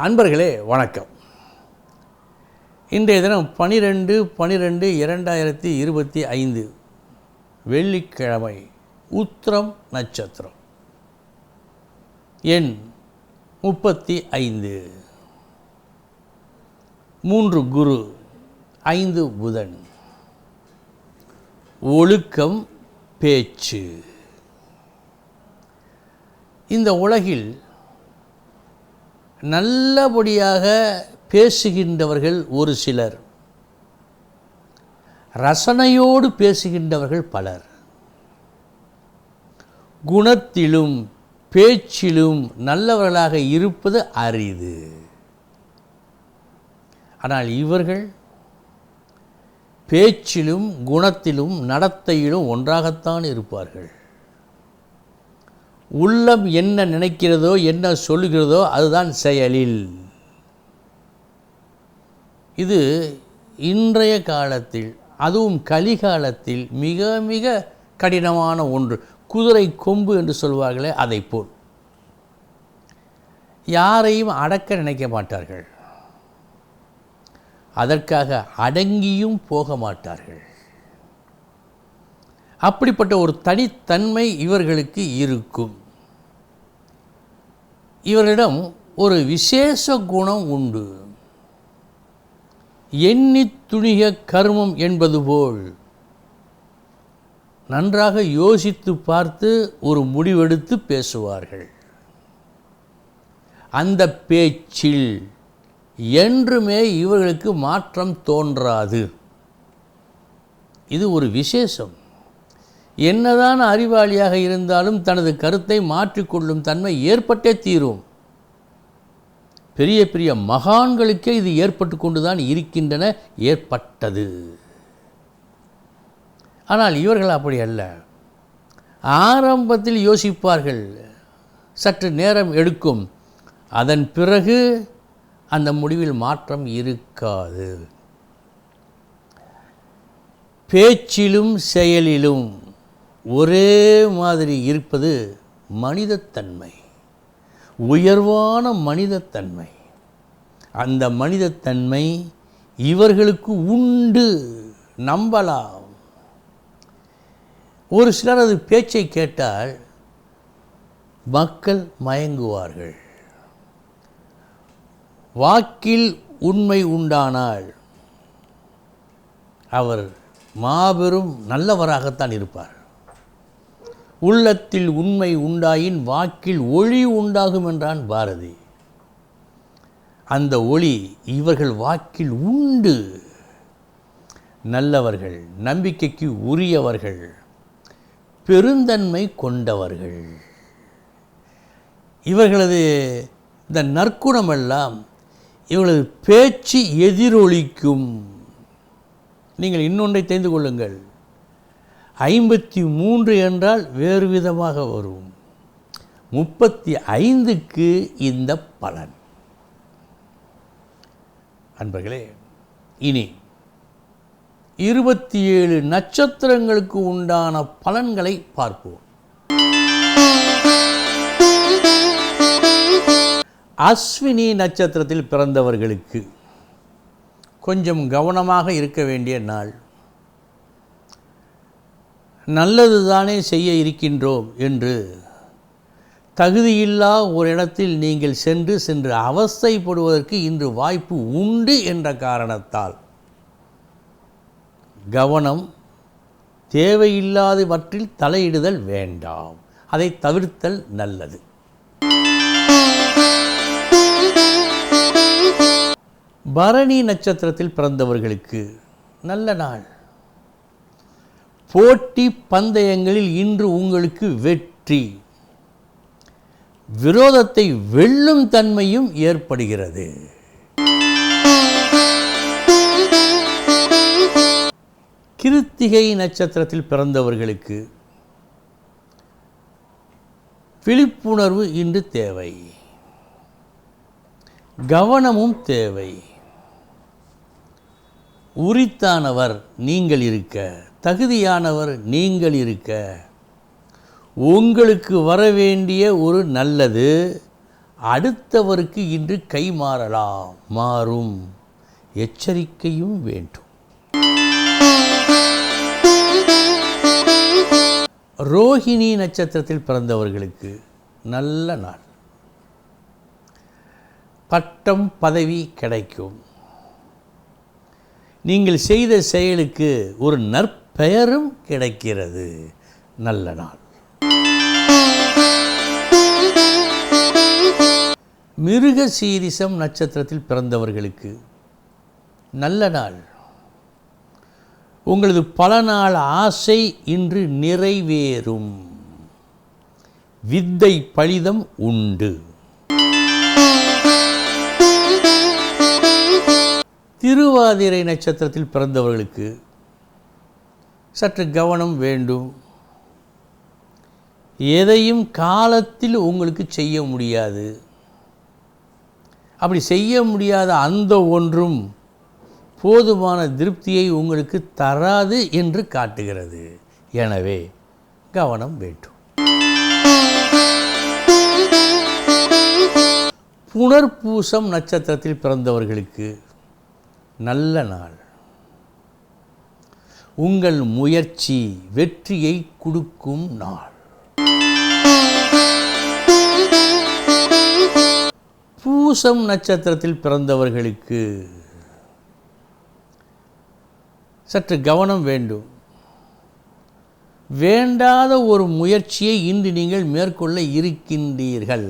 அன்பர்களே வணக்கம். இன்றைய தினம் பனிரெண்டு பனிரெண்டு இரண்டாயிரத்தி இருபத்தி ஐந்து வெள்ளிக்கிழமை உத்திரம் நட்சத்திரம். எண் முப்பத்தி ஐந்து. மூன்று குரு ஐந்து புதன். ஒழுக்கம் பேச்சு. இந்த உலகில் நல்லபடியாக பேசுகின்றவர்கள் ஒரு சிலர். ரசனையோடு பேசுகின்றவர்கள் பலர். குணத்திலும் பேச்சிலும் நல்லவர்களாக இருப்பது அரிது. ஆனால் இவர்கள் பேச்சிலும் குணத்திலும் நடத்தையிலும் ஒன்றாகத்தான் இருப்பார்கள். உள்ளம் என்ன நினைக்கிறதோ என்ன சொல்லுகிறதோ அதுதான் செயலில். இது இன்றைய காலத்தில் அதுவும் கலிகாலத்தில் மிக மிக கடினமான ஒன்று. குதிரை கொம்பு என்று சொல்வார்களே அதை போல் யாரையும் அடக்க நினைக்க மாட்டார்கள். அதற்காக அடங்கியும் போக மாட்டார்கள். அப்படிப்பட்ட ஒரு தனித்தன்மை இவர்களுக்கு இருக்கும். இவர்களிடம் ஒரு விசேஷ குணம் உண்டு. எண்ணி துணிக கர்மம் என்பது போல் நன்றாக யோசித்து பார்த்து ஒரு முடிவெடுத்து பேசுவார்கள். அந்த பேச்சில் என்றுமே இவர்களுக்கு மாற்றம் தோன்றாது. இது ஒரு விசேஷம். என்னதான் அறிவாளியாக இருந்தாலும் தனது கருத்தை மாற்றிக்கொள்ளும் தன்மை ஏற்பட்டே தீரும். பெரிய பெரிய மகான்களுக்கே இது ஏற்பட்டு கொண்டுதான் இருக்கின்றன ஏற்பட்டது. ஆனால் இவர்கள் அப்படி அல்ல. ஆரம்பத்தில் யோசிப்பார்கள் சற்று நேரம் எடுக்கும். அதன் பிறகு அந்த முடிவில் மாற்றம் இருக்காது. பேச்சிலும் செயலிலும் ஒரே மாதிரி இருப்பது மனிதத்தன்மை. உயர்வான மனிதத்தன்மை. அந்த மனிதத்தன்மை இவர்களுக்கு உண்டு நம்பலாம். ஒரு சிலர் அது பேச்சை கேட்டால் மக்கள் மயங்குவார்கள். வாக்கில் உண்மை உண்டானால் அவர் மாபெரும் நல்லவராகத்தான் இருப்பார். உள்ளத்தில் உண்மை உண்டாயின் வாக்கில் ஒளி உண்டாகும் என்றான் பாரதி. அந்த ஒளி இவர்கள் வாக்கில் உண்டு. நல்லவர்கள் நம்பிக்கைக்கு உரியவர்கள் பெருந்தன்மை கொண்டவர்கள். இவர்களது இந்த நற்குணமெல்லாம் இவர்களது பேச்சு எதிரொலிக்கும். நீங்கள் இன்னொன்றை தெரிந்து கொள்ளுங்கள். ஐம்பத்தி மூன்று என்றால் வேறு விதமாக வரும். முப்பத்தி ஐந்துக்கு இந்த பலன். அன்பர்களே இனி இருபத்தி ஏழு நட்சத்திரங்களுக்கு உண்டான பலன்களை பார்ப்போம். அஸ்வினி நட்சத்திரத்தில் பிறந்தவர்களுக்கு கொஞ்சம் கவனமாக இருக்க வேண்டிய நாள். நல்லது தானே செய்ய இருக்கின்றோம் என்று தகுதியில்லா ஒரு இடத்தில் நீங்கள் சென்று சென்று அவஸ்தைப்படுவதற்கு இன்று வாய்ப்பு உண்டு என்ற காரணத்தால். கவனம் தேவையில்லாதவற்றில் தலையிடுதல் வேண்டாம். அதை தவிர்த்தல் நல்லது. பரணி நட்சத்திரத்தில் பிறந்தவர்களுக்கு நல்ல நாள். போட்டி பந்தயங்களில் இன்று உங்களுக்கு வெற்றி. விரோதத்தை வெல்லும் தன்மையும் ஏற்படுகிறது. கிருத்திகை நட்சத்திரத்தில் பிறந்தவர்களுக்கு விழிப்புணர்வு இன்று தேவை. கவனமும் தேவை. உரித்தானவர் நீங்கள் இருக்க. தகுதியானவர் நீங்கள் இருக்க. உங்களுக்கு வர வேண்டிய ஒரு நல்லது அடுத்தவருக்கு இன்று கை மாறலாம் மாறும். எச்சரிக்கையும் வேண்டும். ரோஹிணி நட்சத்திரத்தில் பிறந்தவர்களுக்கு நல்ல நாள். பட்டம் பதவி கிடைக்கும். நீங்கள் செய்த செயலுக்கு ஒரு பெயரும் கிடைக்கிறது. நல்ல நாள். மிருக சீரிசம் நட்சத்திரத்தில் பிறந்தவர்களுக்கு நல்ல நாள். உங்களது பல நாள் ஆசை இன்று நிறைவேறும். வித்தை பழிதம் உண்டு. திருவாதிரை நட்சத்திரத்தில் பிறந்தவர்களுக்கு சற்று கவனம் வேண்டும். எதையும் காலத்தில் உங்களுக்கு செய்ய முடியாது. அப்படி செய்ய முடியாத அந்த ஒன்றும் போதுமான திருப்தியை உங்களுக்கு தராது என்று காட்டுகிறது. எனவே கவனம் வேண்டும். புனர்பூசம் நட்சத்திரத்தில் பிறந்தவர்களுக்கு நல்ல நாள். உங்கள் முயற்சி வெற்றியை கொடுக்கும் நாள். பூசம் நட்சத்திரத்தில் பிறந்தவர்களுக்கு சற்று கவனம் வேண்டும். வேண்டாத ஒரு முயற்சியை இன்று நீங்கள் மேற்கொள்ள இருக்கின்றீர்கள்.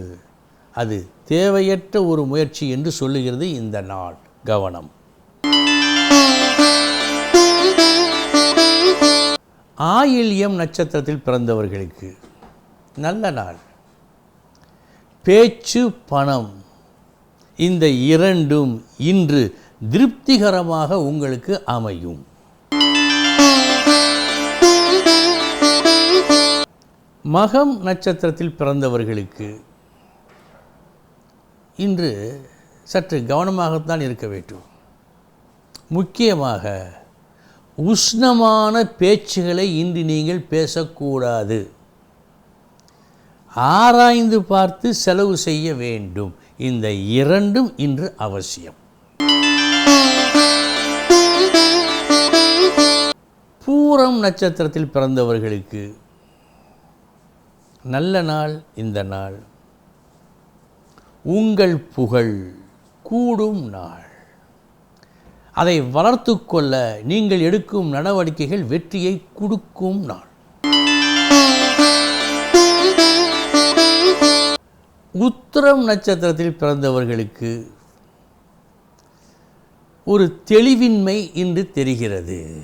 அது தேவையற்ற ஒரு முயற்சி என்று சொல்லுகிறது இந்த நாள். கவனம். ஆயில்யம் நட்சத்திரத்தில் பிறந்தவர்களுக்கு நல்ல நாள். பேச்சு பணம். இந்த இரண்டும் இன்று திருப்திகரமாக உங்களுக்கு அமையும். மகம் நட்சத்திரத்தில் பிறந்தவர்களுக்கு இன்று சற்று கவனமாகத்தான் இருக்க வேண்டும். முக்கியமாக உஷ்ணமான பேச்சுகளை இன்று நீங்கள் பேசக்கூடாது. ஆராய்ந்து பார்த்து செலவு செய்ய வேண்டும். இந்த இரண்டும் இன்று அவசியம். பூரம் நட்சத்திரத்தில் பிறந்தவர்களுக்கு நல்ல நாள் இந்த நாள். உங்கள் புகழ் கூடும் நாள். அதை வளர்த்து கொள்ள நீங்கள் எடுக்கும் நடவடிக்கைகள் வெற்றியை கொடுக்கும் நாள். உத்திரம் நட்சத்திரத்தில் பிறந்தவர்களுக்கு ஒரு தெளிவின்மை இன்று தெரிகிறது.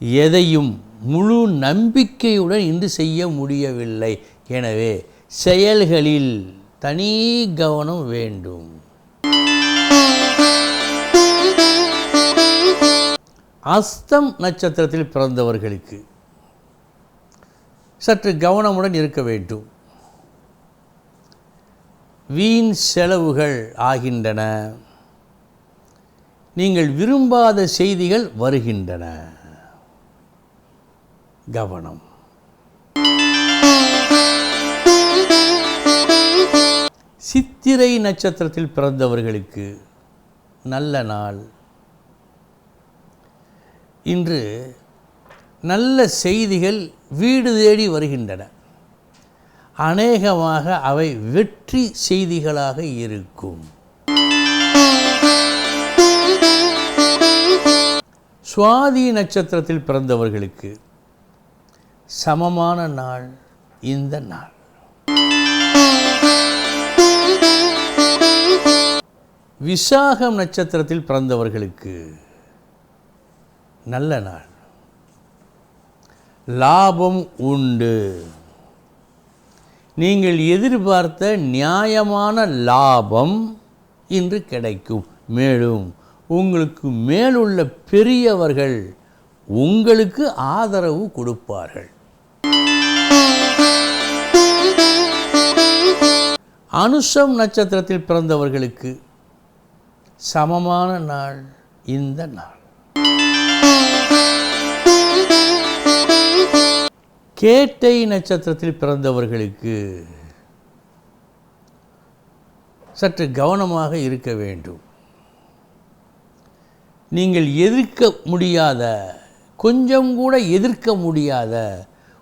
எதையும் முழு நம்பிக்கையுடன் இன்று செய்ய முடியவில்லை. எனவே செயல்களில் தனி கவனம் வேண்டும். அஸ்தம் நட்சத்திரத்தில் பிறந்தவர்களுக்கு சற்று கவனமுடன் இருக்க வேண்டும். வீண் செலவுகள் ஆகின்றன. நீங்கள் விரும்பாத செய்திகள் வருகின்றன. கவனம். சித்திரை நட்சத்திரத்தில் பிறந்தவர்களுக்கு நல்ல நாள். இன்று நல்ல செய்திகள் வீடு தேடி வருகின்றன. அநேகமாக அவை வெற்றி செய்திகளாக இருக்கும். சுவாதி நட்சத்திரத்தில் பிறந்தவர்களுக்கு சமமான நாள் இந்த நாள். விசாகம் நட்சத்திரத்தில் பிறந்தவர்களுக்கு நல்ல நாள். லாபம் உண்டு. நீங்கள் எதிர்பார்த்த நியாயமான லாபம் இன்று கிடைக்கும். மேலும் உங்களுக்கு மேலுள்ள பெரியவர்கள் உங்களுக்கு ஆதரவு கொடுப்பார்கள். அனுஷம் நட்சத்திரத்தில் பிறந்தவர்களுக்கு சமமான நாள் இந்த நாள். கேட்டை நட்சத்திரத்தில் பிறந்தவர்களுக்கு சற்று கவனமாக இருக்க வேண்டும். நீங்கள் எதிர்க்க முடியாத கொஞ்சம் கூட எதிர்க்க முடியாத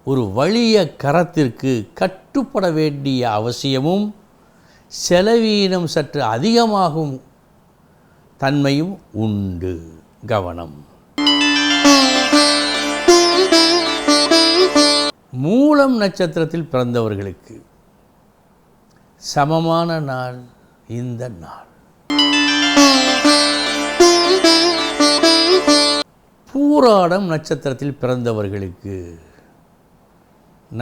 ஒரு வலிய கரத்திற்கு கட்டுப்பட வேண்டிய அவசியமும் செலவீனம் சற்று அதிகமாகும் தன்மையும் உண்டு. கவனம். மூலம் நட்சத்திரத்தில் பிறந்தவர்களுக்கு சமமான நாள் இந்த நாள். பூராடம் நட்சத்திரத்தில் பிறந்தவர்களுக்கு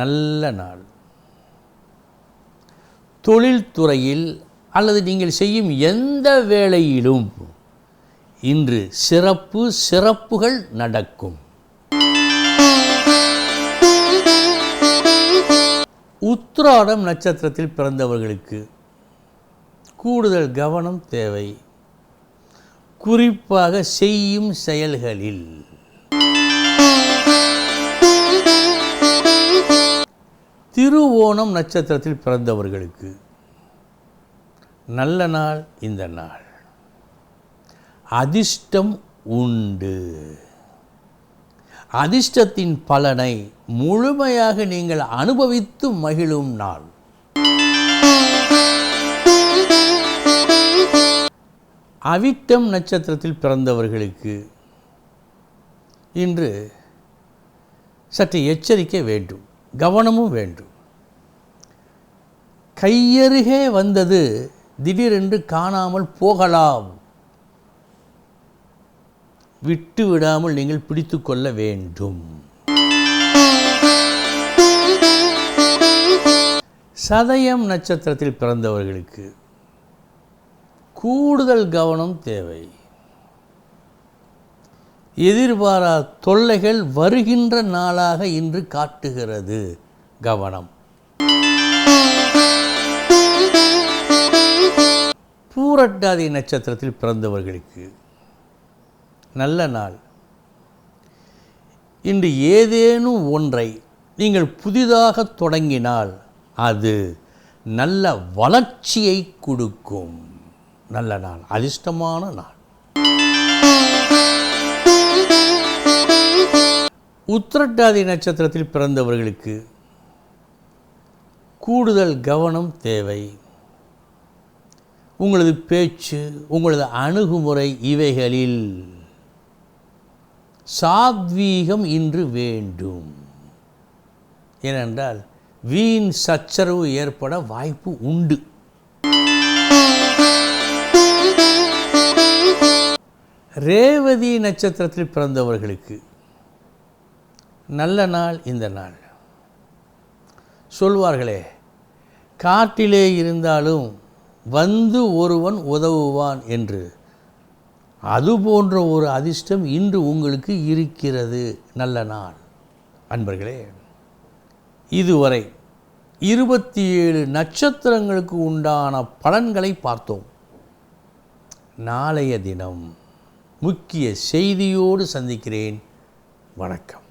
நல்ல நாள். தொழில்துறையில் அல்லது நீங்கள் செய்யும் எந்த வேலையிலும் இன்று சிறப்பு சிறப்புகள் நடக்கும். உத்ராடம் நட்சத்திரத்தில் பிறந்தவர்களுக்கு கூடுதல் கவனம் தேவை. குறிப்பாக செய்யும் செயல்களில். திருவோணம் நட்சத்திரத்தில் பிறந்தவர்களுக்கு நல்ல நாள் இந்த நாள். அதிர்ஷ்டம் உண்டு. அதிர்ஷ்டத்தின் பலனை முழுமையாக நீங்கள் அனுபவித்து மகிழும் நாள். அவிட்டம் நட்சத்திரத்தில் பிறந்தவர்களுக்கு இன்று சற்று எச்சரிக்கை வேண்டும் கவனமும் வேண்டும். கையருகே வந்தது திடீரென்று காணாமல் போகலாம். விட்டு விடாமல் நீங்கள் பிடித்து கொள்ள வேண்டும். சதயம் நட்சத்திரத்தில் பிறந்தவர்களுக்கு கூடுதல் கவனம் தேவை. எதிர்பாரா தொல்லைகள் வருகின்ற நாளாக இன்று காட்டுகிறது கவனம். பூரட்டாதி நட்சத்திரத்தில் பிறந்தவர்களுக்கு நல்ல நாள். இன்று ஏதேனும் ஒன்றை நீங்கள் புதிதாக தொடங்கினால் அது நல்ல வளர்ச்சியை கொடுக்கும். நல்ல நாள் அதிர்ஷ்டமான நாள். உத்திரட்டாதி நட்சத்திரத்தில் பிறந்தவர்களுக்கு கூடுதல் கவனம் தேவை. உங்களது பேச்சு உங்களது அணுகுமுறை இவைகளில் சாத்வீகம் இன்று வேண்டும். ஏனென்றால் வீண் சச்சரவு ஏற்பட வாய்ப்பு உண்டு. ரேவதி நட்சத்திரத்தில் பிறந்தவர்களுக்கு நல்ல நாள் இந்த நாள். சொல்வார்களே காட்டிலே இருந்தாலும் வந்து ஒருவன் உதவுவான் என்று அது போன்ற ஒரு அதிர்ஷ்டம் இன்று உங்களுக்கு இருக்கிறது. நல்ல நாள். அன்பர்களே இதுவரை இருபத்தி ஏழு நட்சத்திரங்களுக்கு உண்டான பலன்களை பார்த்தோம். நாளைய தினம் முக்கிய செய்தியோடு சந்திக்கிறேன். வணக்கம்.